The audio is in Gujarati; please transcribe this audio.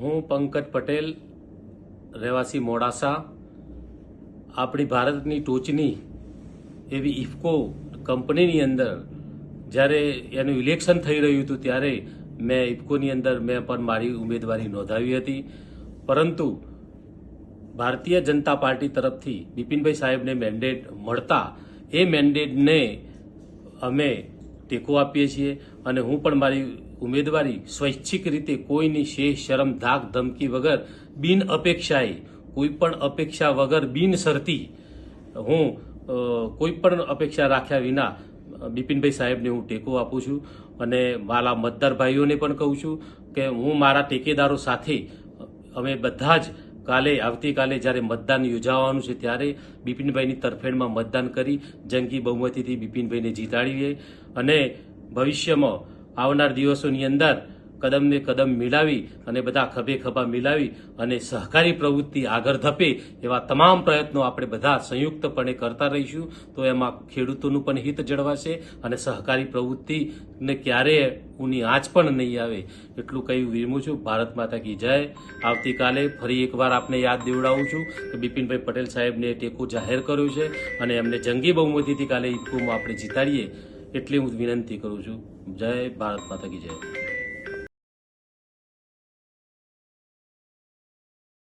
હું પંકજ પટેલ, રહેવાસી મોડાસા. આપણી ભારતની ટોચની એવી ઇફકો કંપનીની અંદર જ્યારે એનું ઇલેક્શન થઈ રહ્યું હતું ત્યારે મેં ઇફકોની અંદર મેં પણ મારી ઉમેદવારી નોંધાવી હતી. પરંતુ ભારતીય જનતા પાર્ટી તરફથી બિપિનભાઈ સાહેબને મેન્ડેટ મળતા એ મેન્ડેટને અમે ટેકો આપીએ છીએ અને હું પણ મારી ઉમેદવારી સ્વૈચ્છિક રીતે કોઈની શેષ શરમ, ધાક, ધમકી વગર બિન અપેક્ષાએ, કોઈ પણ અપેક્ષા વગર બિન શરતી, હું કોઈ પણ અપેક્ષા રાખ્યા વિના બિપિનભાઈ સાહેબને હું ટેકો આપું છું અને મારા મતદાર ભાઈઓને પણ કહું છું કે હું મારા ટેકેદારો સાથે, અમે બધા જ કાલે, આવતીકાલે જ્યારે મતદાન યોજાવાનું છે ત્યારે બિપિનભાઈની તરફેણમાં મતદાન કરી, જંગી બહુમતીથી બિપિનભાઈને જીતાડીએ અને ભવિષ્યમાં આવનાર દિવસોની અંદર કદમને કદમ મિલાવી અને બધા ખભે ખભા મિલાવી અને સહકારી પ્રવૃત્તિ આગળ ધપે એવા તમામ પ્રયત્નો આપણે બધા સંયુક્તપણે કરતા રહીશું. તો એમાં ખેડૂતોનું પણ હિત જળવાશે અને સહકારી પ્રવૃત્તિને ક્યારેય ઉની આંચ પણ નહીં આવે. એટલું કહી વિરમું છું. ભારત માતા કી જય. આવતીકાલે ફરી એકવાર આપને યાદ દેવડાવું છું કે બિપિનભાઈ પટેલ સાહેબને ટેકો જાહેર કર્યો છે અને એમને જંગી બહુમતીથી કાલે ઇફકોમાં આપણે જીતાડીએ. એટલી હું વિનંતી કરું છું. જય ભારત માતા કી જય.